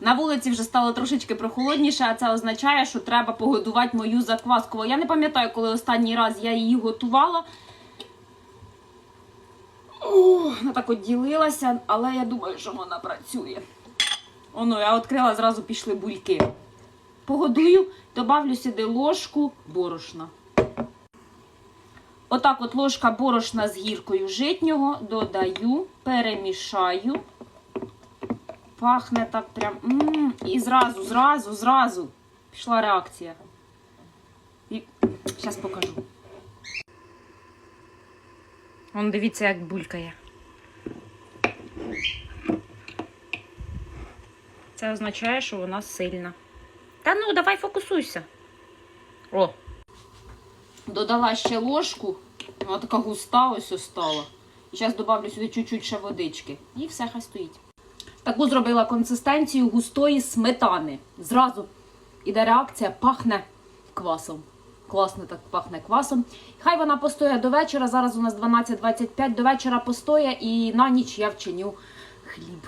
На вулиці вже стало трошечки прохолодніше, а це означає, що треба погодувати мою закваску. Я не пам'ятаю, коли останній раз я її готувала. Вона так от ділилася, але я думаю, що вона працює. Оно, я відкрила, зразу пішли бульки. Погодую, добавлю сюди ложку борошна. Отак от ложка борошна з гіркою житнього додаю, перемішаю. Пахне так прям. м І зразу, зразу, зразу пішла реакція. І зараз покажу. Вон дивіться, як булькає. Це означає, що вона сильна. Та ну, давай фокусуйся. О. Додала ще ложку. Вона така густа ось ось стала. І зараз додавлю сюди чуть-чуть ще водички. І все хай стоїть. Таку зробила консистенцію густої сметани. Зразу іде реакція, пахне квасом. Класно так пахне квасом. Хай вона постоє до вечора. Зараз у нас 12.25. До вечора постоє і на ніч я вчиню хліб.